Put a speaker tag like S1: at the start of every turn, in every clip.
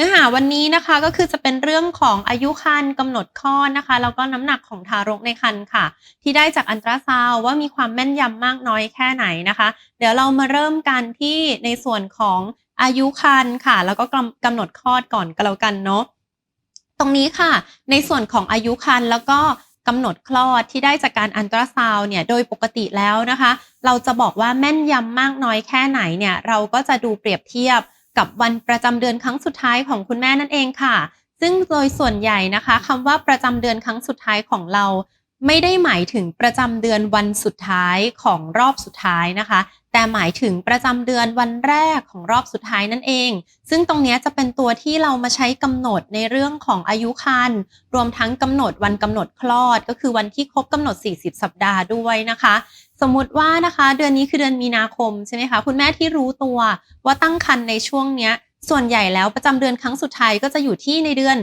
S1: นื้อหาวันนี้นะคะก็คือจะเป็นเรื่องของอายุครรภ์กำหนดคลอดนะคะแล้วก็น้ำหนักของทารกในครรภ์ค่ะ ที่ได้จากอันตราซาวว่ามีความแม่นยำมากน้อยแค่ไหนนะคะ เดี๋ยวเรามาเริ่มกันที่ในส่วนของอายุครรภ์ค่ะ แล้วก็กำหนดคลอดก่อนก็แล้วกันเนาะตรงนี้ค่ะ ในส่วนของอายุครรภ์แล้วก็กำหนดคลอดที่ได้จากการอันตราซาวเนี่ยโดยปกติแล้วนะคะ เราจะบอกว่าแม่นยำมากน้อยแค่ไหนเนี่ยเราก็จะดูเปรียบเทียบ กับวันประจำเดือนครั้งสุดท้ายของคุณแม่นั่นเองค่ะ ซึ่งโดยส่วนใหญ่นะคะคำว่าประจำเดือนครั้งสุดท้ายของเรา ไม่ได้หมายถึงประจำเดือนวันสุดท้ายของรอบสุดท้ายนะคะ แต่หมายถึงประจำเดือนวันแรกของรอบสุดท้ายนั่นเอง ซึ่งตรงนี้จะเป็นตัวที่เรามาใช้กำหนดในเรื่องของอายุครรภ์รวมทั้งกำหนดวันกำหนดคลอด ก็คือวันที่ครบกำหนด 40 สัปดาห์ด้วยนะคะ สมมติว่านะคะ เดือนนี้คือเดือนมีนาคมใช่ไหมคะคุณแม่ที่รู้ตัวว่าตั้งครรภ์ในช่วงเนี้ยส่วนใหญ่แล้วประจำเดือนครั้งสุดท้ายก็จะอยู่ที่ในเดือน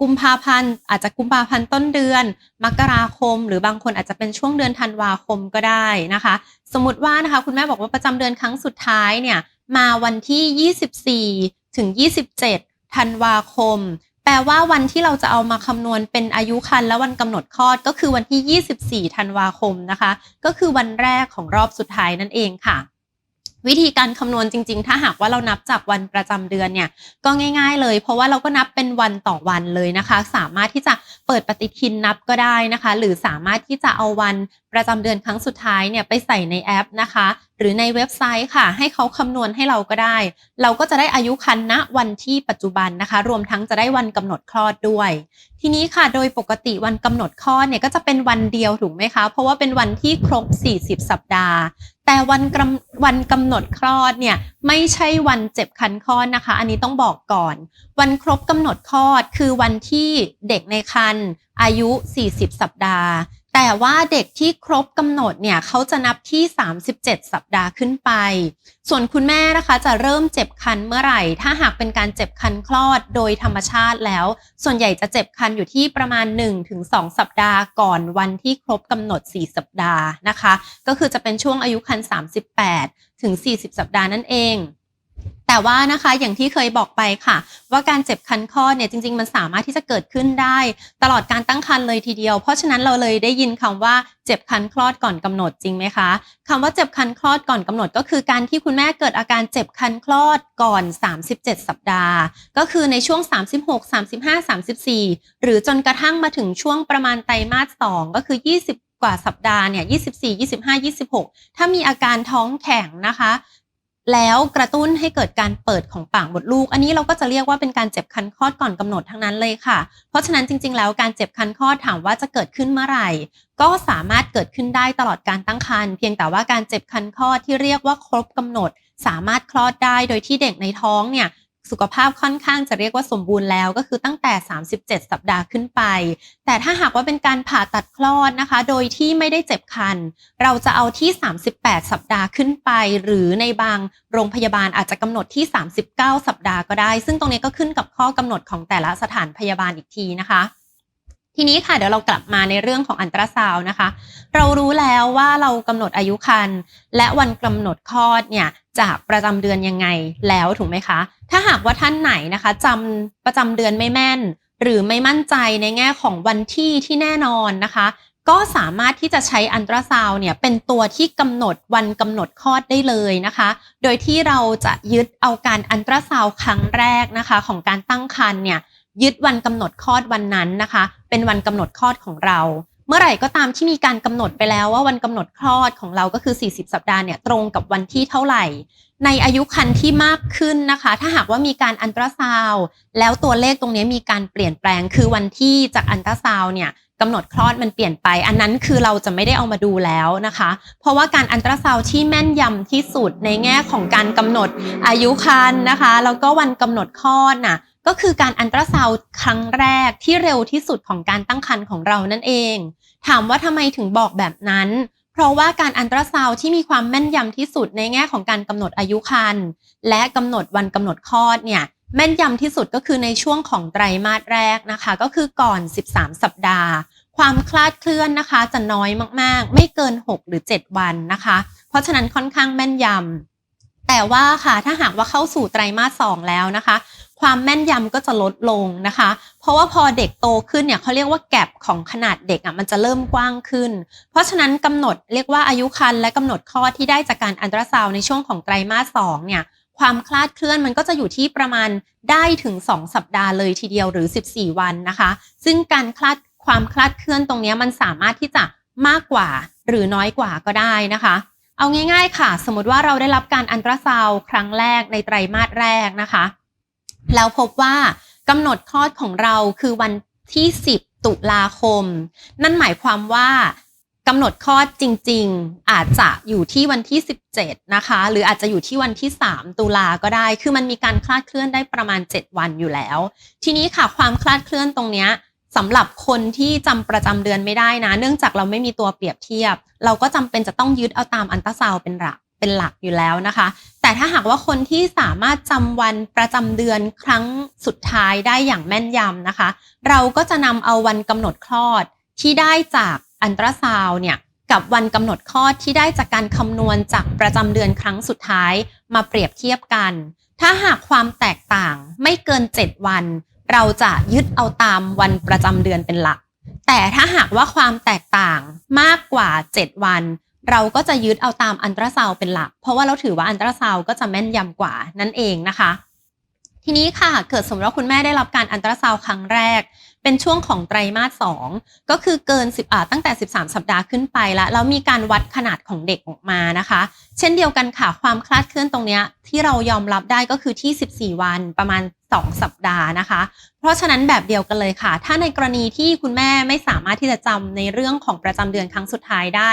S1: กุมภาพันธ์อาจจะกุมภาพันธ์ต้นเดือน มกราคม หรือบางคนอาจจะเป็นช่วงเดือนธันวาคมก็ได้นะคะ สมมติว่านะคะคุณแม่บอกว่าประจำเดือนครั้งสุดท้ายเนี่ยมาวันที่ 24 ถึง 27 ธันวาคม แปลว่าวันที่เราจะเอามาคำนวณเป็นอายุครรภ์และวันกำหนดคลอดก็คือวันที่ 24 ธันวาคมนะคะ ก็คือวันแรกของรอบสุดท้ายนั่นเองค่ะ วิธีการคำนวณจริง ๆ ถ้าหากว่าเรานับจากวันประจำเดือนเนี่ยก็ง่าย ๆ เลย เพราะว่าเราก็นับเป็นวันต่อวันเลยนะคะ สามารถที่จะเปิดปฏิทินนับก็ได้นะคะ หรือสามารถที่จะเอาวันประจำเดือนครั้งสุดท้ายเนี่ยไปใส่ในแอปนะคะ หรือในเว็บไซต์ค่ะ ให้เขาคำนวณให้เราก็ได้ เราก็จะได้อายุคันณวันที่ปัจจุบันนะคะ รวมทั้งจะได้วันกำหนดคลอดด้วย ทีนี้ค่ะโดยปกติวันกำหนดคลอดเนี่ยก็จะเป็นวันเดียวถูกไหมคะ เพราะว่าเป็นวันที่ครบ 40 สัปดาห์ แต่วันกำวันกำหนดคลอดเนี่ยไม่ใช่วันเจ็บคันคลอดนะคะ อันนี้ต้องบอกก่อน วันครบกำหนดคลอดคือวันที่เด็กในครรภ์อายุ 40 สัปดาห์ แต่ว่าเด็กที่ครบกำหนดเนี่ยเขาจะนับที่ 37 สัปดาห์ขึ้นไป ส่วนคุณแม่นะคะจะเริ่มเจ็บคันเมื่อไหร่ ถ้าหากเป็นการเจ็บคันคลอดโดยธรรมชาติแล้ว ส่วนใหญ่จะเจ็บคันอยู่ที่ประมาณ 1-2 สัปดาห์ก่อนวันที่ครบกำหนด 4 สัปดาห์นะคะ ก็คือจะเป็นช่วงอายุคัน 38 ถึง 40 สัปดาห์นั่นเอง แต่ว่านะคะอย่างที่เคยบอกไปค่ะ ว่าการเจ็บคันคลอดเนี่ยจริง ๆ มันสามารถที่จะเกิดขึ้นได้ ตลอดการตั้งครรภ์เลยทีเดียว เพราะฉะนั้นเราเลยได้ยินคำว่าเจ็บคันคลอดก่อนกำหนดจริงไหมคะคำว่าเจ็บคันคลอดก่อนกำหนด ก็คือการที่คุณแม่เกิดอาการเจ็บคันคลอดก่อน 37 สัปดาห์ ก็คือในช่วง 36 35 34 หรือจนกระทั่งมาถึงช่วงประมาณไตรมาส2ก็คือ 20 กว่าสัปดาห์เนี่ย 24 25 26 ถ้ามีอาการท้องแข็งนะคะ แล้วกระตุ้นให้เกิดการเปิดของปากมดลูก อันนี้เราก็จะเรียกว่าเป็นการเจ็บคันคลอดก่อนกำหนดทั้งนั้นเลยค่ะ เพราะฉะนั้นจริง ๆ แล้วการเจ็บคันคลอดถามว่าจะเกิดขึ้นเมื่อไหร่ ก็สามารถเกิดขึ้นได้ตลอดการตั้งครรภ์เพียงแต่ว่าการเจ็บคันคลอดที่เรียกว่าครบกำหนด สามารถคลอดได้โดยที่เด็กในท้องเนี่ย สุขภาพค่อนข้างจะเรียกว่าสมบูรณ์แล้วก็คือตั้งแต่ 37 สัปดาห์ขึ้นไป แต่ถ้าหากว่าเป็นการผ่าตัดคลอดนะคะ โดยที่ไม่ได้เจ็บคัน เราจะเอาที่ 38 สัปดาห์ขึ้นไป หรือในบางโรงพยาบาลอาจจะกำหนดที่ 39 สัปดาห์ก็ได้ ซึ่งตรงนี้ก็ขึ้นกับข้อกำหนดของแต่ละสถานพยาบาลอีกทีนะคะ ทีนี้ค่ะเดี๋ยวเรากลับมาในเรื่องของอันตราซาวนะคะ เรารู้แล้วว่าเรากำหนดอายุคันและวันกำหนดคลอดเนี่ยจากประจำเดือนยังไงแล้วถูกไหมคะ ถ้าหากว่าท่านไหนนะคะจำประจำเดือนไม่แม่น หรือไม่มั่นใจในแง่ของวันที่ที่แน่นอนนะคะ ก็สามารถที่จะใช้อันตราซาวเนี่ยเป็นตัวที่กำหนดวันกำหนดคลอดได้เลยนะคะ โดยที่เราจะยึดเอาการอันตราซาวครั้งแรกนะคะ ของการตั้งครรภ์เนี่ย ยึดวันกำหนดคลอดวันนั้นนะคะ เป็นวันกำหนดคลอดของเรา เมื่อไหร่ก็ตามที่มีการกำหนดไปแล้วว่าวันกำหนดคลอดของเราก็คือ 40 สัปดาห์เนี่ยตรงกับวันที่เท่าไหร่ ในอายุคันที่มากขึ้นนะคะ ถ้าหากว่ามีการอันตราซาวแล้วตัวเลขตรงนี้มีการเปลี่ยนแปลงคือวันที่จากอันตราซาวเนี่ยกำหนดคลอดมันเปลี่ยนไป อันนั้นคือเราจะไม่ได้เอามาดูแล้วนะคะ เพราะว่าการอันตราซาวที่แม่นยำที่สุดในแง่ของการกำหนดอายุคันนะคะแล้วก็วันกำหนดคลอดน่ะ ก็คือการอันตราซาวด์ครั้งแรกที่เร็วที่สุดของการตั้งครรภ์ของเรานั่นเอง ถามว่าทำไมถึงบอกแบบนั้น เพราะว่าการอันตราซาวด์ที่มีความแม่นยำที่สุดในแง่ของการกำหนดอายุครรภ์และกำหนดวันกำหนดคลอดเนี่ยแม่นยำที่สุดก็คือในช่วงของไตรมาสแรกนะคะ ก็คือก่อน 13 สัปดาห์ ความคลาดเคลื่อนนะคะ จะน้อยมากๆ ไม่เกิน 6 หรือ 7 วันนะคะ เพราะฉะนั้นค่อนข้างแม่นยำแต่ว่าค่ะถ้าหากว่าเข้าสู่ไตรมาส2แล้วนะคะ ความแม่นยำก็จะลดลงนะคะ เพราะว่าพอเด็กโตขึ้นเนี่ยเขาเรียกว่าแกลบของขนาดเด็กอะมันจะเริ่มกว้างขึ้น เพราะฉะนั้นกำหนดเรียกว่าอายุครรภ์และกำหนดคลอที่ได้จากการอันตราซาวในช่วงของไตรมาสสองเนี่ยความคลาดเคลื่อนมันก็จะอยู่ที่ประมาณได้ถึง 2 สัปดาห์เลยทีเดียวหรือ 14 วันนะคะ ซึ่งการคลาดความคลาดเคลื่อนตรงนี้มันสามารถที่จะมากกว่าหรือน้อยกว่าก็ได้นะคะ เอาง่าย ๆ ค่ะ สมมติว่าเราได้รับการอันตราซาวครั้งแรกในไตรมาสแรกนะคะ แล้วพบว่ากำหนดคลอดของเราคือวันที่ 10 ตุลาคม นั่นหมายความว่ากำหนดคลอดจริง ๆ อาจจะอยู่ที่วันที่ 17 นะคะ หรืออาจจะอยู่ที่วันที่ 3 ตุลาก็ได้ คือมันมีการคลาดเคลื่อนได้ประมาณ 7 วันอยู่แล้ว ทีนี้ค่ะความคลาดเคลื่อนตรงเนี้ยสำหรับคนที่จำประจำเดือนไม่ได้นะ เนื่องจากเราไม่มีตัวเปรียบเทียบ เราก็จำเป็นจะต้องยึดเอาตามอันตราซาวเป็นหลักเป็นหลักอยู่แล้วนะคะ แต่ถ้าหากว่าคนที่สามารถจำวันประจำเดือนครั้งสุดท้ายได้อย่างแม่นยำนะคะ เราก็จะนำเอาวันกำหนดคลอดที่ได้จากอันตราซาวเนี่ยกับวันกำหนดคลอดที่ได้จากการคำนวณจากประจำเดือนครั้งสุดท้ายมาเปรียบเทียบกัน ถ้าหากความแตกต่างไม่เกิน 7 วัน เราจะยึดเอาตามวันประจำเดือนเป็นหลัก แต่ถ้าหากว่าความแตกต่างมากกว่า 7 วัน เราก็จะยึดเอาตามอันตราซาวเป็นหลัก เพราะว่าเราถือว่าอันตราซาวก็จะแม่นยำกว่านั่นเองนะคะ ทีนี้ค่ะเกิดสมมติว่าคุณแม่ได้รับการอันตราซาวครั้งแรก เป็นช่วงของไตรมาสสองก็คือเกิน10อ่าตั้งแต่ 13 สัปดาห์ขึ้นไปแล้วแล้วมีการวัดขนาดของเด็กออกมานะคะ เช่นเดียวกันค่ะความคลาดเคลื่อนตรงนี้ที่เรายอมรับได้ก็คือที่ 14 วันประมาณ 2 สัปดาห์นะคะ เพราะฉะนั้นแบบเดียวกันเลยค่ะ ถ้าในกรณีที่คุณแม่ไม่สามารถที่จะจำในเรื่องของประจำเดือนครั้งสุดท้ายได้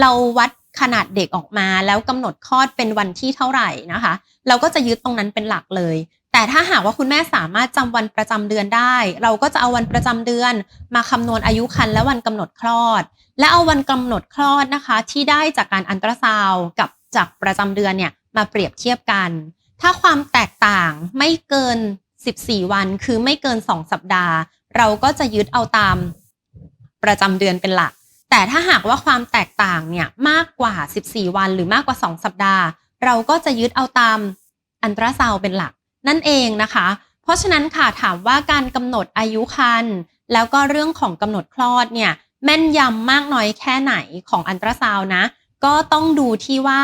S1: เราวัดขนาดเด็กออกมาแล้วกำหนดคลอดเป็นวันที่เท่าไหร่นะคะ เราก็จะยึดตรงนั้นเป็นหลักเลย แต่ถ้าหากว่าคุณแม่สามารถจำวันประจำเดือนได้ เราก็จะเอาวันประจำเดือน มาคำนวณอายุครรภ์และวันกำหนดคลอด และเอาวันกำหนดคลอดนะคะ ที่ได้จากการอันตราซาวกับจากประจำเดือนเนี่ยมาเปรียบเทียบกัน ถ้าความแตกต่างไม่เกิน 14 วัน คือไม่เกิน 2 สัปดาห์ เราก็จะยึดเอาตามประจำเดือนเป็นหลัก แต่ถ้าหากว่าความแตกต่างเนี่ยมากกว่า 14 วัน หรือมากกว่า 2 สัปดาห์ เราก็จะยึดเอาตามอันตราซาวเป็นหลัก นั่นเองนะคะ เพราะฉะนั้นค่ะถามว่าการกำหนดอายุครรภ์แล้วก็เรื่องของกำหนดคลอดเนี่ยแม่นยำมากน้อยแค่ไหนของอันตราซาวนะ ก็ต้องดูที่ว่า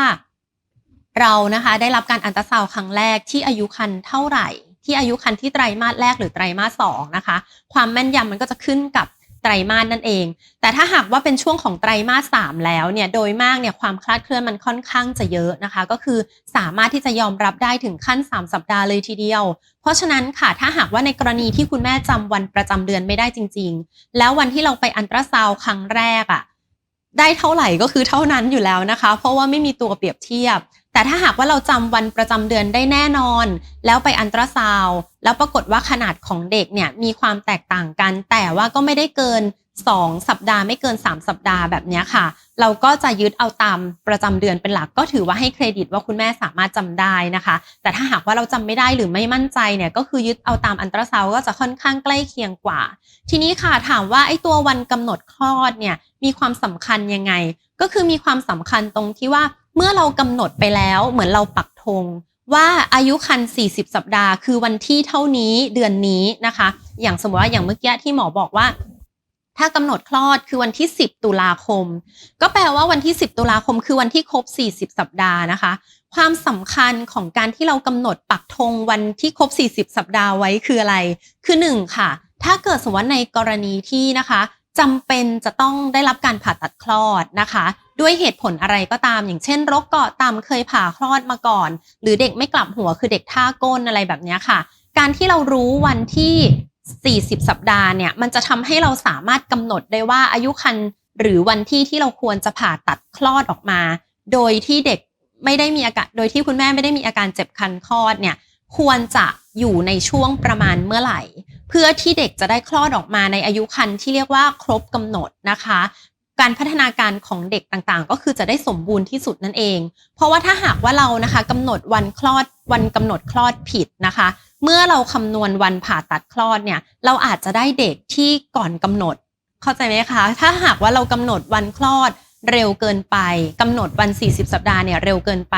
S1: เรานะคะได้รับการอันตราซาวครั้งแรกที่อายุครรภ์เท่าไหร่ ที่อายุครรภ์ที่ไตรมาสแรกหรือไตรมาสสองนะคะ ความแม่นยำมันก็จะขึ้นกับ ไตรมาสนั่นเอง แต่ถ้าหากว่าเป็นช่วงของไตรมาสสามแล้วเนี่ยโดยมากเนี่ยความคลาดเคลื่อนมันค่อนข้างจะเยอะนะคะ ก็คือสามารถที่จะยอมรับได้ถึงขั้น 3 สัปดาห์เลยทีเดียว เพราะฉะนั้นค่ะถ้าหากว่าในกรณีที่คุณแม่จำวันประจำเดือนไม่ได้จริง ๆ แล้ววันที่เราไปอันตราซาวครั้งแรกอะ่ะได้เท่าไหร่ก็คือเท่านั้นอยู่แล้วนะคะ เพราะว่าไม่มีตัวเปรียบเทียบ แต่ถ้าหากว่าเราจำวันประจำเดือนได้แน่นอน แล้วไปอันตราซาวแล้วปรากฏว่าขนาดของเด็กเนี่ยมีความแตกต่างกัน แต่ว่าก็ไม่ได้เกิน 2 สัปดาห์ไม่เกิน 3 สัปดาห์แบบนี้ค่ะ เราก็จะยึดเอาตามประจำเดือนเป็นหลัก ก็ถือว่าให้เครดิตว่าคุณแม่สามารถจำได้นะคะ แต่ถ้าหากว่าเราจำไม่ได้หรือไม่มั่นใจเนี่ยก็คือยึดเอาตามอันตราซาวก็จะค่อนข้างใกล้เคียงกว่า ทีนี้ค่ะถามว่าไอ้ตัววันกำหนดคลอดเนี่ยมีความสำคัญยังไง ก็คือมีความสำคัญตรงที่ว่า เมื่อเรากำหนดไปแล้วเหมือนเราปักธงว่าอายุคัน 40 สัปดาห์ คือวันที่เท่านี้เดือนนี้นะคะ อย่างสมมติว่าอย่างเมื่อกี้ที่หมอบอกว่า ถ้ากำหนดคลอดคือวันที่ 10 ตุลาคม ก็แปลว่าวันที่ 10 ตุลาคม คือวันที่ครบ 40 สัปดาห์นะคะ ความสำคัญของการที่เรากำหนดปักธงวันที่ครบ 40 สัปดาห์ไว้คืออะไร คือ 1 ค่ะ ถ้าเกิดสมมติว่าในกรณีที่นะคะจำเป็นจะต้องได้รับการผ่าตัดคลอดนะคะ ด้วยเหตุผลอะไรก็ตาม อย่างเช่นรกเกาะตามเคยผ่าคลอดมาก่อน หรือเด็กไม่กลับหัวคือเด็กท่าก้นอะไรแบบนี้ค่ะ การที่เรารู้วันที่ 40 สัปดาห์เนี่ยมันจะทำให้เราสามารถกำหนดได้ว่าอายุคันหรือวันที่ที่เราควรจะผ่าตัดคลอดออกมา โดยที่เด็กไม่ได้มีอาการโดยที่คุณแม่ไม่ได้มีอาการเจ็บคันคลอดเนี่ยควรจะอยู่ในช่วงประมาณเมื่อไหร่ เพื่อที่เด็กจะได้คลอดออกมาในอายุคันที่เรียกว่าครบกำหนดนะคะ การพัฒนาการของเด็กต่างๆ ก็คือจะได้สมบูรณ์ที่สุดนั่นเอง เพราะว่าถ้าหากว่าเรานะคะกำหนดวันคลอดวันกำหนดคลอดผิดนะคะ เมื่อเราคำนวณวันผ่าตัดคลอดเนี่ยเราอาจจะได้เด็กที่ก่อนกำหนด เข้าใจไหมคะ ถ้าหากว่าเรากำหนดวันคลอดเร็วเกินไปกำหนดวัน 40 สัปดาห์เนี่ยเร็วเกินไป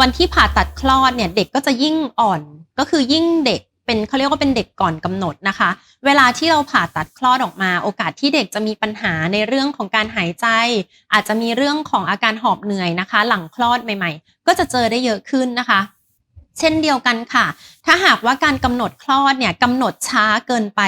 S1: วันที่ผ่าตัดคลอดเนี่ยเด็กก็จะยิ่งอ่อนก็คือยิ่งเด็ก เป็นเขาเรียกว่าเป็นเด็กก่อนกำหนดนะคะ เวลาที่เราผ่าตัดคลอดออกมา โอกาสที่เด็กจะมีปัญหาในเรื่องของการหายใจ อาจจะมีเรื่องของอาการหอบเหนื่อยนะคะ หลังคลอดใหม่ ๆ ก็จะเจอได้เยอะขึ้นนะคะ เช่นเดียวกันค่ะ ถ้าหากว่าการกำหนดคลอดเนี่ยกำหนดช้าเกินไป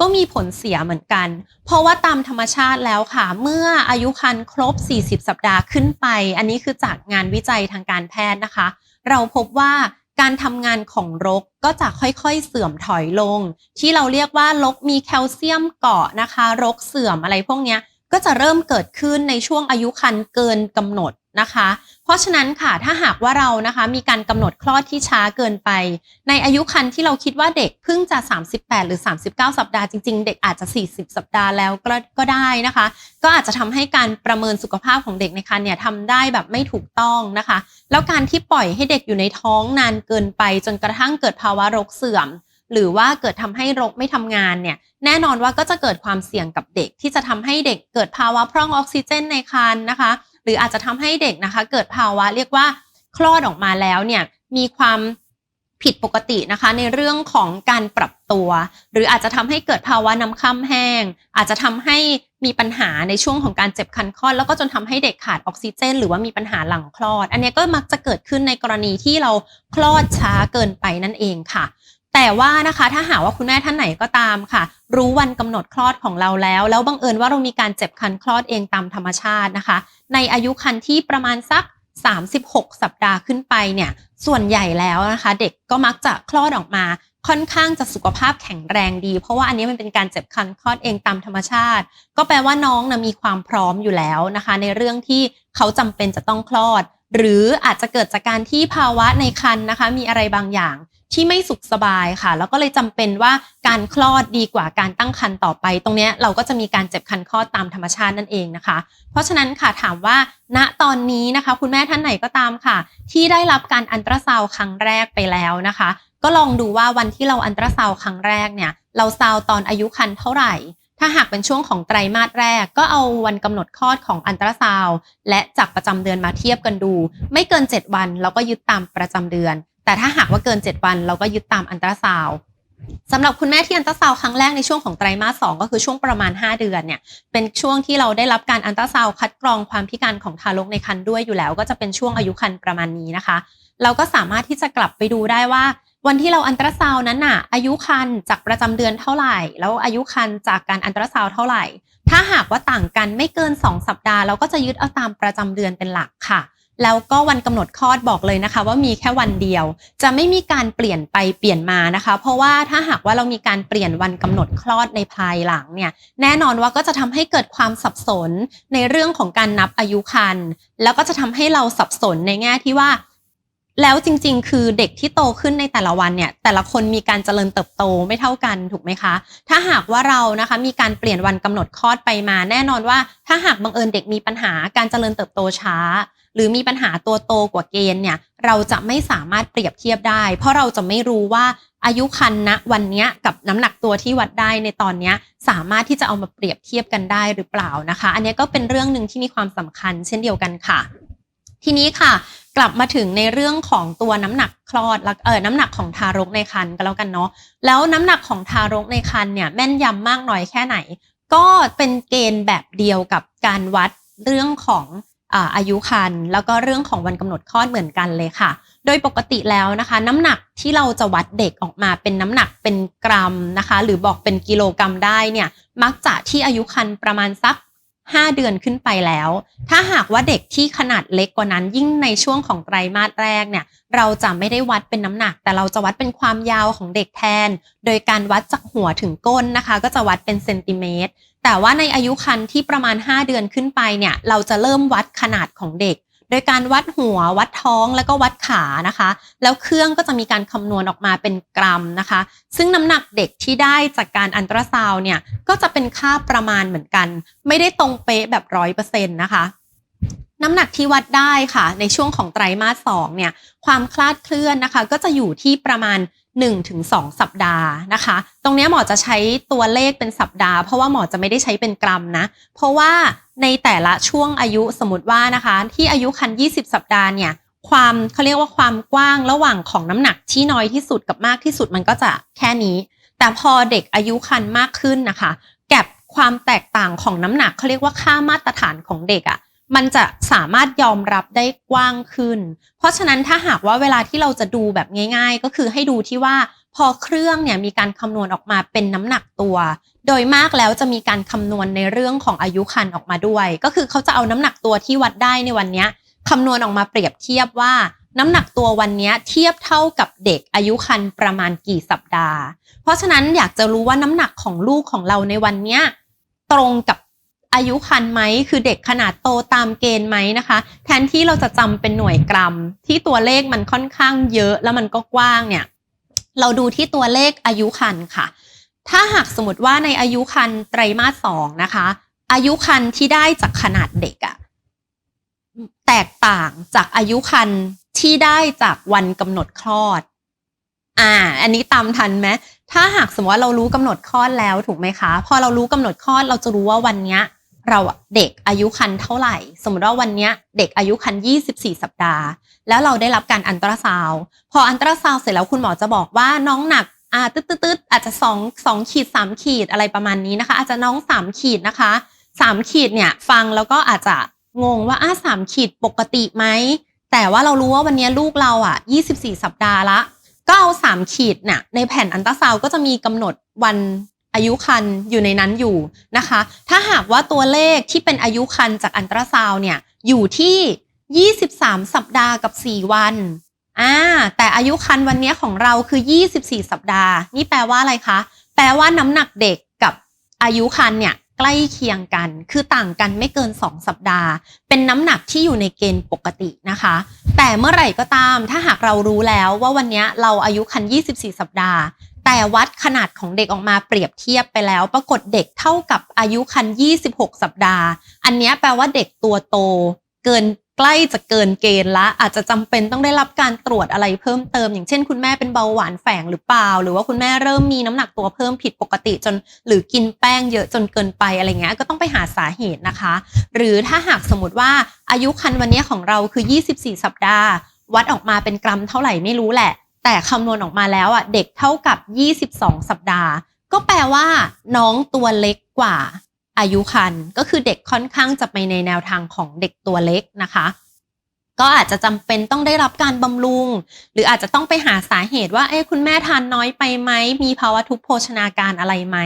S1: ก็มีผลเสียเหมือนกัน เพราะว่าตามธรรมชาติแล้วค่ะ เมื่ออายุครรภ์ครบ 40 สัปดาห์ขึ้นไป อันนี้คือจากงานวิจัยทางการแพทย์นะคะ เราพบว่า การทำงานของรกก็จะค่อยๆเสื่อมถอยลง ที่เราเรียกว่ารกมีแคลเซียมเกาะนะคะ รกเสื่อมอะไรพวกนี้ก็จะเริ่มเกิดขึ้นในช่วงอายุครรภ์เกินกำหนด นะคะ เพราะฉะนั้นค่ะถ้าหากว่าเรานะคะมีการกำหนดคลอดที่ช้าเกินไป ในอายุครรภ์ที่เราคิดว่าเด็กเพิ่งจะ 38 หรือ 39 สัปดาห์จริงๆ เด็กอาจจะ 40 สัปดาห์แล้วก็ก็ได้นะคะ ก็อาจจะทำให้การประเมินสุขภาพของเด็กในครรภ์เนี่ยทำได้แบบไม่ถูกต้องนะคะ แล้วการที่ปล่อยให้เด็กอยู่ในท้องนานเกินไป จนกระทั่งเกิดภาวะรกเสื่อมหรือว่าเกิดทำให้รกไม่ทำงานเนี่ยแน่นอนว่าก็จะเกิดความเสี่ยงกับเด็กที่จะทำให้เด็กเกิดภาวะพร่องออกซิเจนในครรภ์นะคะ หรืออาจจะทำให้เด็กนะคะ เกิดภาวะเรียกว่าคลอดออกมาแล้วเนี่ยมีความผิดปกตินะคะในเรื่องของการปรับตัว หรืออาจจะทำให้เกิดภาวะน้ำค่ำแห้ง อาจจะทำให้มีปัญหาในช่วงของการเจ็บคันคลอด แล้วก็จนทำให้เด็กขาดออกซิเจน หรือว่ามีปัญหาหลังคลอด อันนี้ก็มักจะเกิดขึ้นในกรณีที่เราคลอดช้าเกินไปนั่นเองค่ะ แต่ว่านะคะถ้าหากว่าคุณแม่ท่านไหนก็ตามค่ะ รู้วันกำหนดคลอดของเราแล้ว แล้วบังเอิญว่าเรามีการเจ็บคันคลอดเองตามธรรมชาตินะคะ ในอายุคันที่ประมาณสัก 36 สัปดาห์ขึ้นไปเนี่ยส่วนใหญ่แล้วนะคะ เด็กก็มักจะคลอดออกมา ค่อนข้างจะสุขภาพแข็งแรงดี เพราะว่าอันนี้มันเป็นการเจ็บคันคลอดเองตามธรรมชาติ ก็แปลว่าน้องนะมีความพร้อมอยู่แล้วนะคะ ในเรื่องที่เขาจำเป็นจะต้องคลอด หรืออาจจะเกิดจากการที่ภาวะในครรภ์นะคะ มีอะไรบางอย่าง ที่ไม่สุขสบายค่ะ แล้วก็เลยจำเป็นว่าการคลอดดีกว่าการตั้งครรภ์ต่อไป ตรงนี้เราก็จะมีการเจ็บคันคลอดตามธรรมชาตินั่นเองนะคะ เพราะฉะนั้นค่ะถามว่า ณตอนนี้นะคะ คุณแม่ท่านไหนก็ตามค่ะ ที่ได้รับการอันตราซาวครั้งแรกไปแล้วนะคะ ก็ลองดูว่าวันที่เราอันตราซาวครั้งแรกเนี่ยเราซาวตอนอายุครรภ์เท่าไหร่ถ้าหากเป็นช่วงของไตรมาสแรก ก็เอาวันกำหนดคลอดของอันตราซาวและจากประจำเดือนมาเทียบกันดู ไม่เกิน 7 วันเราก็ยึดตามประจำเดือน แต่ถ้าหากว่าเกิน 7 วันเราก็ยึดตามอันตราซาวสำหรับคุณแม่ที่อันตราซาวครั้งแรกในช่วงของไตรมาสสก็คือช่วงประมาณ 5 เดือนเนี่ยเป็นช่วงที่เราได้รับการอันตราซาวคัดกรองความพิการของทารกในครรภ์ด้วยอยู่แล้ว ก็จะเป็นช่วงอายุครรภ์ประมาณนี้นะคะ เราก็สามารถที่จะกลับไปดูได้ว่า วันที่เราอันตราซาวนั้นน่ะ อายุคันจากประจำเดือนเท่าไหร่ แล้วอายุคันจากการอันตราซาวเท่าไหร่ ถ้าหากว่าต่างกันไม่เกิน 2 สัปดาห์เราก็จะยึดเอาตามประจำเดือนเป็นหลักค่ะ แล้วก็วันกำหนดคลอดบอกเลยนะคะ ว่ามีแค่วันเดียว จะไม่มีการเปลี่ยนไปเปลี่ยนมานะคะ เพราะว่าถ้าหากว่าเรามีการเปลี่ยนวันกำหนดคลอดในภายหลังเนี่ยแน่นอนว่าก็จะทำให้เกิดความสับสนในเรื่องของการนับอายุคันแล้วก็จะทำให้เราสับสนในแง่ที่ว่าแล้วจริงๆ คือเด็กที่โตขึ้นในแต่ละวันเนี่ย แต่ละคนมีการเจริญเติบโตไม่เท่ากันถูกไหมคะ ถ้าหากว่าเรานะคะมีการเปลี่ยนวันกำหนดคลอดไปมา แน่นอนว่า ถ้าหากบังเอิญเด็กมีปัญหาการเจริญเติบโตช้า หรือมีปัญหาตัวโตกว่าเกณฑ์เนี่ยเราจะไม่สามารถเปรียบเทียบได้ เพราะเราจะไม่รู้ว่าอายุคันณวันนี้กับน้ำหนักตัวที่วัดได้ในตอนนี้สามารถที่จะเอามาเปรียบเทียบกันได้หรือเปล่านะคะ อันนี้ก็เป็นเรื่องหนึ่งที่มีความสำคัญเช่นเดียวกันค่ะ ทีนี้ค่ะ กลับมาถึงในเรื่องของตัวน้ำหนักคลอดเออน้ำหนักของทารกในครรภ์ก็แล้วกันเนาะแล้วน้ำหนักของทารกในครรภ์เนี่ยแม่นยำมากน้อยแค่ไหน ก็เป็นเกณฑ์แบบเดียวกับการวัดเรื่องของ อายุครรภ์แล้วก็เรื่องของวันกำหนดคลอดเหมือนกันเลยค่ะ โดยปกติแล้วนะคะ น้ำหนักที่เราจะวัดเด็กออกมาเป็นน้ำหนักเป็นกรัมนะคะ หรือบอกเป็นกิโลกรัมได้เนี่ยมักจะที่อายุครรภ์ประมาณสัก5 เดือนขึ้นไปแล้ว ถ้าหากว่าเด็กที่ขนาดเล็กกว่านั้น ยิ่งในช่วงของไตรมาสแรกเนี่ย เราจะไม่ได้วัดเป็นน้ำหนัก แต่เราจะวัดเป็นความยาวของเด็กแทน โดยการวัดจากหัวถึงก้นนะคะ ก็จะวัดเป็นเซนติเมตร แต่ว่าในอายุครรภ์ที่ประมาณ 5 เดือนขึ้นไปเนี่ย เราจะเริ่มวัดขนาดของเด็ก โดยการวัดหัว วัดท้องแล้วก็วัดขานะคะ แล้วเครื่องก็จะมีการคำนวณออกมาเป็นกรัมนะคะ ซึ่งน้ำหนักเด็กที่ได้จากการอันตราซาวเนี่ยก็จะเป็นค่าประมาณเหมือนกัน ไม่ได้ตรงเป๊ะแบบร้อยเปอร์เซ็นต์นะคะน้ำหนักที่วัดได้ค่ะ ในช่วงของไตรมาสสองเนี่ยความคลาดเคลื่อนนะคะ ก็จะอยู่ที่ประมาณ 1-2 สัปดาห์นะคะ ตรงนี้หมอจะใช้ตัวเลขเป็นสัปดาห์ เพราะว่าหมอจะไม่ได้ใช้เป็นกรัมนะ เพราะว่าในแต่ละช่วงอายุสมมติว่านะคะ ที่อายุคัน20 สัปดาห์เนี่ยความเขาเรียกว่าความกว้างระหว่างของน้ำหนักที่น้อยที่สุดกับมากที่สุดมันก็จะแค่นี้ แต่พอเด็กอายุคันมากขึ้นนะคะ แก็บความแตกต่างของน้ำหนักเขาเรียกว่าค่ามาตรฐานของเด็กอะ่ะ มันจะสามารถยอมรับได้กว้างขึ้น เพราะฉะนั้นถ้าหากว่าเวลาที่เราจะดูแบบง่าย ๆ ก็คือให้ดูที่ว่าพอเครื่องเนี่ยมีการคำนวณออกมาเป็นน้ำหนักตัว โดยมากแล้วจะมีการคำนวณในเรื่องของอายุคันออกมาด้วย ก็คือเขาจะเอาน้ำหนักตัวที่วัดได้ในวันนี้คำนวณออกมาเปรียบเทียบว่าน้ำหนักตัววันนี้เทียบเท่ากับเด็กอายุคันประมาณกี่สัปดาห์ เพราะฉะนั้นอยากจะรู้ว่าน้ำหนักของลูกของเราในวันนี้ตรงกับ อายุคันไหมคือเด็กขนาดโตตามเกณฑ์ไหมนะคะ แทนที่เราจะจำเป็นหน่วยกรัม ที่ตัวเลขมันค่อนข้างเยอะแล้วมันก็กว้างเนี่ย เราดูที่ตัวเลขอายุคันค่ะ ถ้าหากสมมติว่าในอายุคันไตรมาสสองนะคะ อายุคันที่ได้จากขนาดเด็กอะแตกต่างจากอายุคันที่ได้จากวันกำหนดคลอด อ่า อันนี้ตามทันไหมถ้าหากสมมติว่าเรารู้กำหนดคลอดแล้วถูกไหมคะ พอเรารู้กำหนดคลอดเราจะรู้ว่าวันเนี้ย เราเด็กอายุคันเท่าไหร่ สมมติว่าวันนี้เด็กอายุคัน24 สัปดาห์ แล้วเราได้รับการอันตราซาวพออันตราซาวเสร็จแล้วคุณหมอจะบอกว่าน้องหนักอ่าตึ๊ดตึ๊ดอาจจะสองสองขีดสามขีดอะไรประมาณนี้นะคะ อาจจะน้องสามขีดนะคะสามขีดเนี่ยฟังแล้วก็อาจจะงงว่าอ้าสามขีดปกติไหมแต่ว่าเรารู้ว่าวันนี้ลูกเราอะ 24 สัปดาห์ละ ก็เอาสามขีดเนี่ยในแผ่นอันตราซาวก็จะมีกำหนดวัน อายุคันอยู่ในนั้นอยู่นะคะ ถ้าหากว่าตัวเลขที่เป็นอายุคันจากอันตราซาวเนี่ยอยู่ที่ 23 สัปดาห์กับ 4 วันอ่าแต่อายุคันวันนี้ของเราคือ 24 สัปดาห์ นี่แปลว่าอะไรคะ แปลว่าน้ำหนักเด็กกับอายุคันเนี่ยใกล้เคียงกัน คือต่างกันไม่เกิน 2 สัปดาห์ เป็นน้ำหนักที่อยู่ในเกณฑ์ปกตินะคะ แต่เมื่อไหร่ก็ตาม ถ้าหากเรารู้แล้วว่าวันนี้เราอายุคัน 24 สัปดาห์ แต่วัดขนาดของเด็กออกมาเปรียบเทียบไปแล้ว ปรากฏเด็กเท่ากับอายุคัน26 สัปดาห์ อันนี้แปลว่าเด็กตัวโต เกินใกล้จะเกินเกณฑ์ละ อาจจะจำเป็นต้องได้รับการตรวจอะไรเพิ่มเติม อย่างเช่น คุณแม่เป็นเบาหวานแฝงหรือเปล่า หรือว่าคุณแม่เริ่มมีน้ำหนักตัวเพิ่มผิดปกติจน หรือกินแป้งเยอะจนเกินไปอะไรเงี้ยก็ต้องไปหาสาเหตุนะคะ หรือถ้าหากสมมติว่าอายุคันวันนี้ของเราคือ 24 สัปดาห์ วัดออกมาเป็นกรัมเท่าไหร่ไม่รู้แหละ แต่คำนวณออกมาแล้วอะเด็กเท่ากับ 22 สัปดาห์ ก็แปลว่า น้องตัวเล็กกว่าอายุคันก็คือเด็กค่อนข้างจะไปในแนวทางของเด็กตัวเล็กนะคะ ก็อาจจะจำเป็นต้องได้รับการบำรุง หรืออาจจะต้องไปหาสาเหตุว่าเอ้คุณแม่ทานน้อยไปไหม มีภาวะทุพโภชนาการอะไรไหม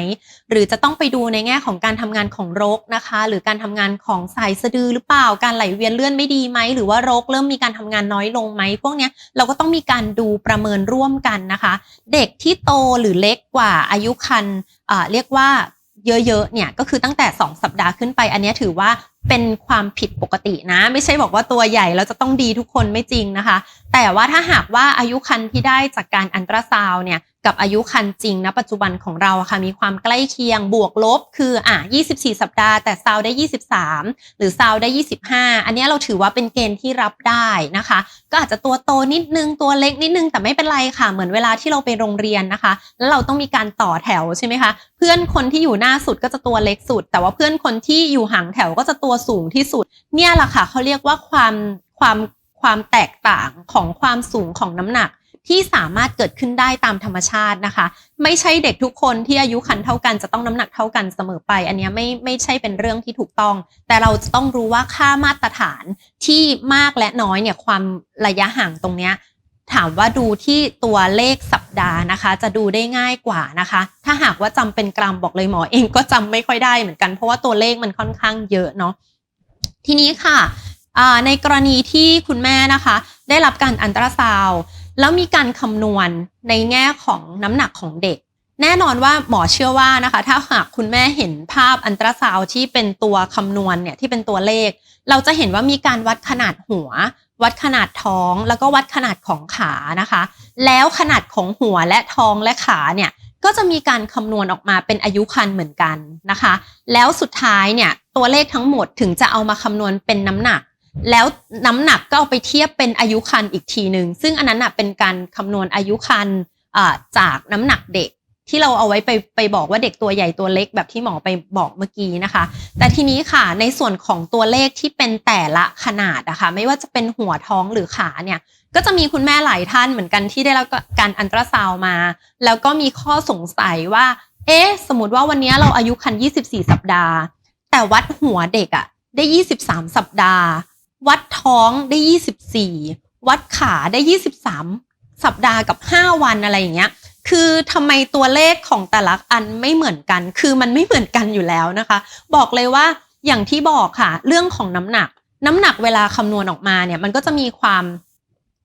S1: หรือจะต้องไปดูในแง่ของการทำงานของรกนะคะ หรือการทำงานของสายสะดือหรือเปล่าการไหลเวียนเลื่อดไม่ดีไหม หรือว่ารกเริ่มมีการทำงานน้อยลงไหม พวกเนี้ยเราก็ต้องมีการดูประเมินร่วมกันนะคะ เด็กที่โตหรือเล็กกว่าอายุคันเรียกว่า เยอะๆเนี่ยก็คือตั้งแต่ 2 สัปดาห์ขึ้นไป อันนี้ถือว่าเป็นความผิดปกตินะ ไม่ใช่บอกว่าตัวใหญ่แล้วจะต้องดีทุกคนไม่จริงนะคะ แต่ว่าถ้าหากว่าอายุคันที่ได้จากการอันตราซาวเนี่ย กับอายุคันจริงณปัจจุบันของเราค่ะมีความใกล้เคียงบวกลบคืออะ24 สัปดาห์ แต่ซาวได้ 23 หรือซาวได้ 25 อันนี้เราถือว่าเป็นเกณฑ์ที่รับได้นะคะ ก็อาจจะตัวโตนิดนึงตัวเล็กนิดนึงแต่ไม่เป็นไรค่ะ เหมือนเวลาที่เราไปโรงเรียนนะคะ แล้วเราต้องมีการต่อแถวใช่ไหมคะเพื่อนคนที่อยู่หน้าสุดก็จะตัวเล็กสุด แต่ว่าเพื่อนคนที่อยู่ห่างแถวก็จะตัวสูงที่สุด เนี่ยแหละค่ะเขาเรียกว่าความความความแตกต่างของความสูงของน้ำหนัก ที่สามารถเกิดขึ้นได้ตามธรรมชาตินะคะ ไม่ใช่เด็กทุกคนที่อายุคันเท่ากันจะต้องน้ำหนักเท่ากันเสมอไป อันนี้ไม่ไม่ใช่เป็นเรื่องที่ถูกต้อง แต่เราจะต้องรู้ว่าค่ามาตรฐานที่มากและน้อยเนี่ยความระยะห่างตรงเนี้ยถามว่าดูที่ตัวเลขสัปดาห์นะคะ จะดูได้ง่ายกว่านะคะ ถ้าหากว่าจำเป็นกรัมบอกเลยหมอเองก็จำไม่ค่อยได้เหมือนกันเพราะว่าตัวเลขมันค่อนข้างเยอะเนาะทีนี้ค่ะในกรณีที่คุณแม่นะคะ ได้รับการอันตราซาว แล้วมีการคำนวณในแง่ของน้ำหนักของเด็ก แน่นอนว่าหมอเชื่อว่านะคะ ถ้าหากคุณแม่เห็นภาพอันตราซาวที่เป็นตัวคำนวณเนี่ยที่เป็นตัวเลข เราจะเห็นว่ามีการวัดขนาดหัว วัดขนาดท้อง แล้วก็วัดขนาดของขานะคะ แล้วขนาดของหัวและท้องและขาเนี่ยก็จะมีการคำนวณออกมาเป็นอายุคันเหมือนกันนะคะ แล้วสุดท้ายเนี่ยตัวเลขทั้งหมดถึงจะเอามาคำนวณเป็นน้ำหนัก แล้วน้ำหนักก็เอาไปเทียบเป็นอายุคันอีกทีหนึ่งซึ่งอันนั้นเป็นการคำนวณอายุคันจากน้ำหนักเด็กที่เราเอาไว้ไปไปบอกว่าเด็กตัวใหญ่ตัวเล็กแบบที่หมอไปบอกเมื่อกี้นะคะ แต่ทีนี้ค่ะในส่วนของตัวเลขที่เป็นแต่ละขนาดนะคะไม่ว่าจะเป็นหัวท้องหรือขาเนี่ย ก็จะมีคุณแม่หลายท่านเหมือนกันที่ได้รับการอันตราซาวมา แล้วก็มีข้อสงสัยว่า เอ๊ะ สมมติว่าวันนี้เราอายุคัน 24 สัปดาห์ แต่วัดหัวเด็กอะได้ 23 สัปดาห์ วัดท้องได้24วัดขาได้23สัปดาห์กับ5วันอะไรอย่างเงี้ย คือทำไมตัวเลขของแต่ละอันไม่เหมือนกัน คือมันไม่เหมือนกันอยู่แล้วนะคะ บอกเลยว่าอย่างที่บอกค่ะ เรื่องของน้ำหนัก น้ำหนักเวลาคำนวณออกมาเนี่ยมันก็จะมีความ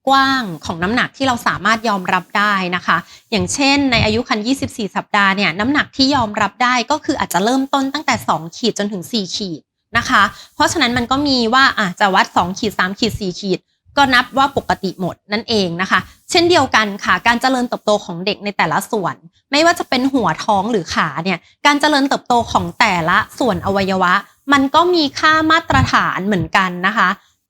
S1: กว้างของน้ำหนักที่เราสามารถยอมรับได้นะคะ อย่างเช่น ในอายุครรภ์24 สัปดาห์เนี่ยน้ำหนักที่ยอมรับได้ก็คืออาจจะเริ่มต้นตั้งแต่ 2 ขีดจนถึง 4 ขีด นะคะ เพราะฉะนั้นมันก็มีว่าอาจจะวัด2ขีด3ขีด4ขีด ก็นับว่าปกติหมดนั่นเองนะคะ เช่นเดียวกันค่ะ การเจริญเติบโตของเด็กในแต่ละส่วน ไม่ว่าจะเป็นหัวท้องหรือขาเนี่ยการเจริญเติบโตของแต่ละส่วนอวัยวะ มันก็มีค่ามาตรฐานเหมือนกันนะคะ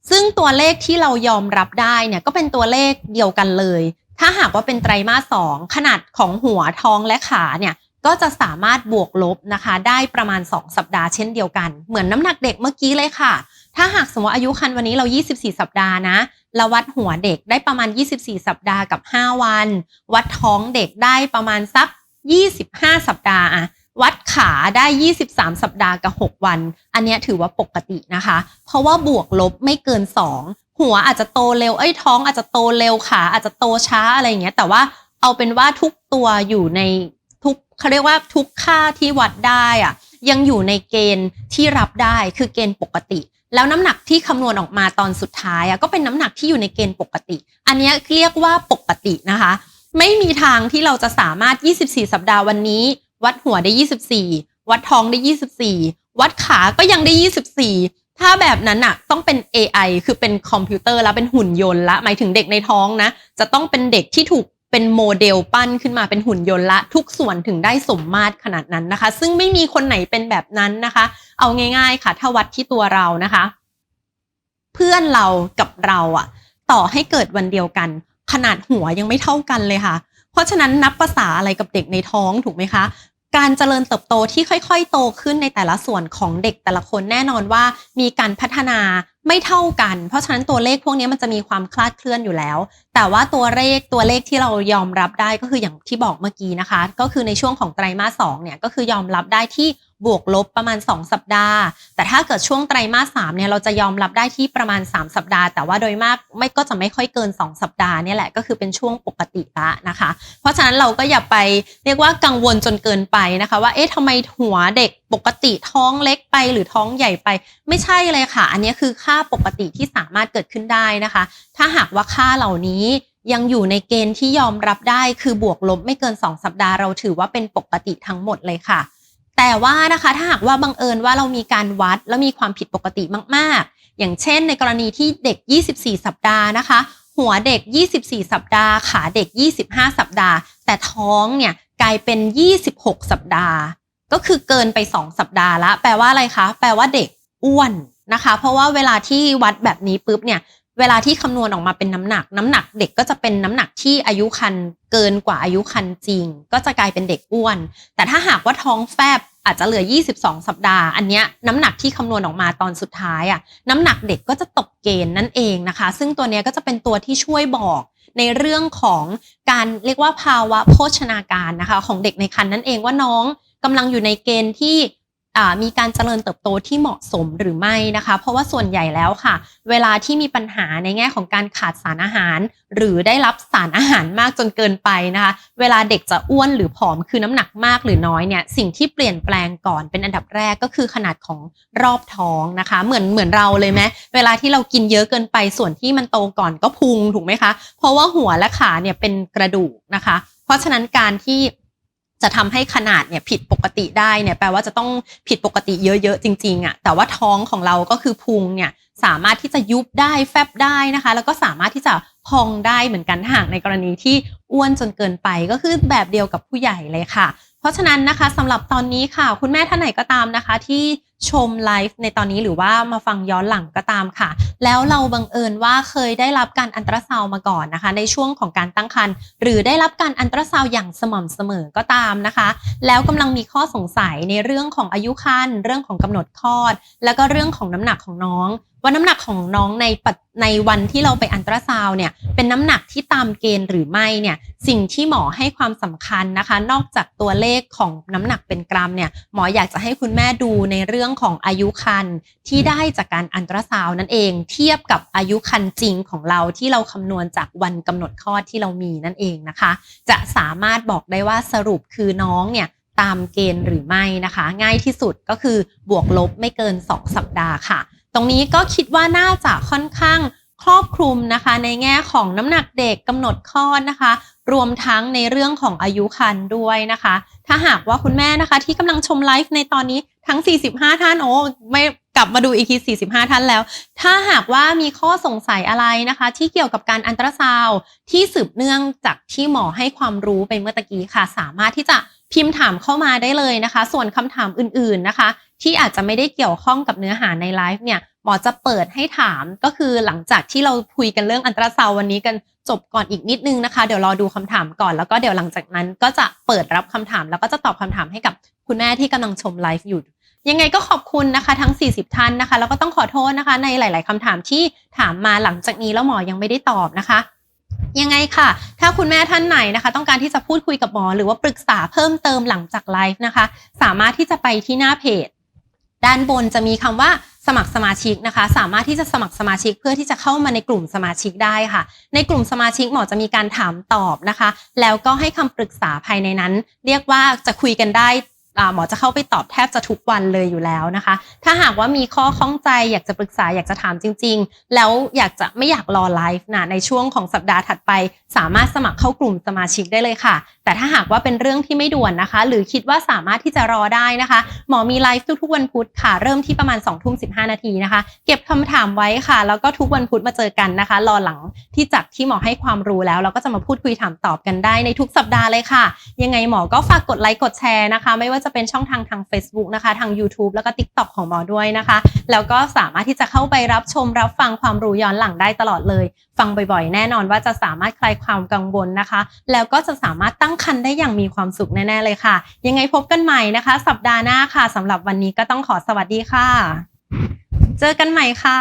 S1: ซึ่งตัวเลขที่เรายอมรับได้เนี่ยก็เป็นตัวเลขเดียวกันเลย ถ้าหากว่าเป็นไตรมาสสองขนาดของหัวท้องและขาเนี่ย ก็จะสามารถบวกลบนะคะ ได้ประมาณ 2 สัปดาห์เช่นเดียวกัน เหมือนน้ำหนักเด็กเมื่อกี้เลยค่ะ ถ้าหากสมมติอายุคันวันนี้เรา 24 สัปดาห์นะเราวัดหัวเด็กได้ประมาณ 24 สัปดาห์กับ 5 วัน วัดท้องเด็กได้ประมาณสัก 25 สัปดาห์อะวัดขาได้ 23 สัปดาห์กับ 6 วัน อันนี้ถือว่าปกตินะคะ เพราะว่าบวกลบไม่เกิน 2 หัวอาจจะโตเร็ว เอ้ยท้องอาจจะโตเร็วขาอาจจะโตช้าอะไรอย่างเงี้ย แต่ว่าเอาเป็นว่าทุกตัวอยู่ใน เขาเรียกว่าทุกค่าที่วัดได้อะยังอยู่ในเกณฑ์ที่รับได้คือเกณฑ์ปกติ แล้วน้ำหนักที่คำนวณออกมาตอนสุดท้ายอะก็เป็นน้ำหนักที่อยู่ในเกณฑ์ปกติ อันนี้เรียกว่าปกตินะคะ ไม่มีทางที่เราจะสามารถ 24 สัปดาห์วันนี้ วัดหัวได้ 24 วัดท้องได้ 24 วัดขาก็ยังได้ 24ถ้าแบบนั้นอะต้องเป็น AI คือเป็นคอมพิวเตอร์แล้วเป็นหุ่นยนต์ละหมายถึงเด็กในท้องนะ จะต้องเป็นเด็กที่ถูก เป็นโมเดลปั้นขึ้นมาเป็นหุ่นยนต์ละ ทุกส่วนถึงได้สมมาตรขนาดนั้นนะคะ ซึ่งไม่มีคนไหนเป็นแบบนั้นนะคะ เอาง่าย ๆ ค่ะ ถ้าวัดที่ตัวเรานะคะ เพื่อนเรากับเราอะต่อให้เกิดวันเดียวกัน ขนาดหัวยังไม่เท่ากันเลยค่ะ เพราะฉะนั้นนับภาษาอะไรกับเด็กในท้องถูกไหมคะการเจริญเติบโตที่ค่อย ๆ โตขึ้นในแต่ละส่วนของเด็กแต่ละคนแน่นอนว่ามีการพัฒนาไม่เท่ากัน เพราะฉะนั้นตัวเลขพวกนี้มันจะมีความคลาดเคลื่อนอยู่แล้ว แต่ว่าตัวเลขตัวเลขที่เรายอมรับได้ก็คืออย่างที่บอกเมื่อกี้นะคะ ก็คือในช่วงของไตรมาสสองเนี่ยก็คือยอมรับได้ที่ บวกลบประมาณ 2 สัปดาห์ แต่ถ้าเกิดช่วงไตรมาสสามเนี่ยเราจะยอมรับได้ที่ประมาณ 3 สัปดาห์ แต่ว่าโดยมากไม่ก็จะไม่ค่อยเกิน 2 สัปดาห์เนี่ยแหละก็คือเป็นช่วงปกติละนะคะ เพราะฉะนั้นเราก็อย่าไปเรียกว่ากังวลจนเกินไปนะคะ ว่าเอ๊ะทำไมหัวเด็กปกติท้องเล็กไปหรือท้องใหญ่ไป ไม่ใช่เลยค่ะ อันนี้คือค่าปกติที่สามารถเกิดขึ้นได้นะคะ ถ้าหากว่าค่าเหล่านี้ยังอยู่ในเกณฑ์ที่ยอมรับได้คือบวกลบไม่เกิน 2 สัปดาห์เราถือว่าเป็นปกติทั้งหมดเลยค่ะ แต่ว่านะคะถ้าหากว่าบังเอิญว่าเรามีการวัดแล้วมีความผิดปกติมากๆ อย่างเช่น ในกรณีที่เด็ก 24 สัปดาห์นะคะ หัวเด็ก 24 สัปดาห์ ขาเด็ก 25 สัปดาห์ แต่ท้องเนี่ยกลายเป็น 26 สัปดาห์ ก็คือเกินไป 2 สัปดาห์ละแปลว่าอะไรคะ แปลว่าเด็กอ้วนนะคะ เพราะว่าเวลาที่วัดแบบนี้ปุ๊บเนี่ย เวลาที่คำนวณออกมาเป็นน้ำหนัก น้ำหนักเด็กก็จะเป็นน้ำหนักที่อายุคันเกินกว่าอายุคันจริง ก็จะกลายเป็นเด็กอ้วน แต่ถ้าหากว่าท้องแฟบอาจจะเหลือ 22 สัปดาห์ อันเนี้ยน้ำหนักที่คำนวณออกมาตอนสุดท้ายอะน้ำหนักเด็กก็จะตกเกณฑ์นั่นเองนะคะ ซึ่งตัวเนี้ยก็จะเป็นตัวที่ช่วยบอกในเรื่องของการเรียกว่าภาวะโภชนาการนะคะ ของเด็กในครรภ์นั่นเองว่าน้องกำลังอยู่ในเกณฑ์ที่ มีการเจริญเติบโตที่เหมาะสมหรือไม่นะคะ เพราะว่าส่วนใหญ่แล้วค่ะ เวลาที่มีปัญหาในแง่ของการขาดสารอาหาร หรือได้รับสารอาหารมากจนเกินไปนะคะ เวลาเด็กจะอ้วนหรือผอมคือน้ำหนักมากหรือน้อยเนี่ยสิ่งที่เปลี่ยนแปลงก่อนเป็นอันดับแรกก็คือขนาดของรอบท้องนะคะ เหมือนเหมือนเราเลยไหมเวลาที่เรากินเยอะเกินไปส่วนที่มันโตก่อนก็พุงถูกไหมคะ เพราะว่าหัวและขาเนี่ยเป็นกระดูกนะคะ เพราะฉะนั้นการที่ จะทำให้ขนาดเนี่ยผิดปกติได้เนี่ยแปลว่าจะต้องผิดปกติเยอะๆจริงๆอะ่ะแต่ว่าท้องของเราก็คือพุงเนี่ยสามารถที่จะยุบได้แฟบได้นะคะ แล้วก็สามารถที่จะพองได้เหมือนกันหากในกรณีที่อ้วนจนเกินไปก็คือแบบเดียวกับผู้ใหญ่เลยค่ะ เพราะฉะนั้นนะคะสำหรับตอนนี้ค่ะ คุณแม่ท่านไหนก็ตามนะคะ ที่ชมไลฟ์ในตอนนี้หรือว่ามาฟังย้อนหลังก็ตามค่ะ แล้วเราบังเอิญว่าเคยได้รับการอันตราซาวมาก่อนนะคะ ในช่วงของการตั้งครรภ์หรือได้รับการอันตราซาวอย่างสม่ำเสมอก็ตามนะคะ แล้วกำลังมีข้อสงสัยในเรื่องของอายุครรภ์เรื่องของกำหนดคลอด แล้วก็เรื่องของน้ำหนักของน้อง ว่าน้ำหนักของน้องในในวันที่เราไปอันตราซาวเนี่ยเป็นน้ำหนักที่ตามเกณฑ์หรือไม่เนี่ยสิ่งที่หมอให้ความสำคัญนะคะ นอกจากตัวเลขของน้ำหนักเป็นกรัมเนี่ยหมออยากจะให้คุณแม่ดูในเรื่องของอายุครรภ์ที่ได้จากการอันตราซาวนั่นเอง เทียบกับอายุครรภ์จริงของเราที่เราคำนวณจากวันกำหนดคลอดที่เรามีนั่นเองนะคะ จะสามารถบอกได้ว่าสรุปคือน้องเนี่ยตามเกณฑ์หรือไม่นะคะ ง่ายที่สุดก็คือบวกลบไม่เกิน 2 สัปดาห์ค่ะ ตรงนี้ก็คิดว่าน่าจะค่อนข้างครอบคลุมนะคะ ในแง่ของน้ำหนักเด็กกำหนดคลอดนะคะ รวมทั้งในเรื่องของอายุครรภ์ด้วยนะคะ ถ้าหากว่าคุณแม่นะคะ ที่กำลังชมไลฟ์ในตอนนี้ทั้ง 45 ท่านโอ้ไม่กลับมาดูอีกที 45 ท่านแล้ว ถ้าหากว่ามีข้อสงสัยอะไรนะคะ ที่เกี่ยวกับการอันตราซาวที่สืบเนื่องจากที่หมอให้ความรู้ไปเมื่อตะกี้ค่ะ สามารถที่จะ พิมพ์ถามเข้ามาได้เลยนะคะ ส่วนคำถามอื่นๆนะคะ ที่อาจจะไม่ได้เกี่ยวข้องกับเนื้อหาในไลฟ์เนี่ยหมอจะเปิดให้ถามก็คือหลังจากที่เราคุยกันเรื่องอันตราซาววันนี้กันจบก่อนอีกนิดนึงนะคะ เดี๋ยวรอดูคำถามก่อนแล้วก็เดี๋ยวหลังจากนั้นก็จะเปิดรับคำถาม แล้วก็จะตอบคำถามให้กับคุณแม่ที่กำลังชมไลฟ์อยู่ยังไงก็ขอบคุณนะคะทั้ง 40 ท่านนะคะ แล้วก็ต้องขอโทษนะคะ ในหลาย ๆคำถามที่ถามมาหลังจากนี้แล้วหมอยังไม่ได้ตอบนะคะ ยังไงค่ะ ถ้าคุณแม่ท่านไหนนะคะ ต้องการที่จะพูดคุยกับหมอ หรือว่าปรึกษาเพิ่มเติมหลังจากไลฟ์นะคะ สามารถที่จะไปที่หน้าเพจ ด้านบนจะมีคำว่าสมัครสมาชิกนะคะ สามารถที่จะสมัครสมาชิกเพื่อที่จะเข้ามาในกลุ่มสมาชิกได้ค่ะ ในกลุ่มสมาชิกหมอจะมีการถามตอบนะคะ แล้วก็ให้คำปรึกษาภายในนั้น เรียกว่าจะคุยกันได้ หมอจะเข้าไปตอบแทบจะทุกวันเลยอยู่แล้วนะคะ ถ้าหากว่ามีข้อข้องใจอยากจะปรึกษาอยากจะถามจริง ๆ แล้วอยากจะไม่อยากรอไลฟ์นะในช่วงของสัปดาห์ถัดไป สามารถสมัครเข้ากลุ่มสมาชิกได้เลยค่ะ แต่ถ้าหากว่าเป็นเรื่องที่ไม่ด่วนนะคะ หรือคิดว่าสามารถที่จะรอได้นะคะ หมอมีไลฟ์ทุกๆวันพุธค่ะ เริ่มที่ประมาณ2องทุ่มสินาทีนะคะ เก็บคำถามไว้ค่ะ แล้วก็ทุกวันพุธมาเจอกันนะคะ รอหลังที่จากที่หมอให้ความรู้แล้ว เราก็จะมาพูดคุยถามตอบกันได้ในทุกสัปดาห์เลยค่ะ ยังไงหมอก็ฝากกดไลค์กดแชร์นะคะ ไม่ว่าจะเป็นช่องทางทาง Facebook นะคะ ทาง YouTube แล้วก็ TikTok ของหมอด้วยนะคะ แล้วก็สามารถที่จะเข้าไปรับชมรับฟังความรู้ย้อนหลังได้ตลอดเลย ฟังบ่อยๆ แน่นอนว่าจะสามารถคลายความกังวลนะคะ แล้วก็จะสามารถตั้งครรภ์ได้อย่างมีความสุขแน่ๆเลยค่ะ ยังไงพบกันใหม่นะคะ สัปดาห์หน้าค่ะสำหรับวันนี้ก็ต้องขอสวัสดีค่ะ เจอกันใหม่ค่ะ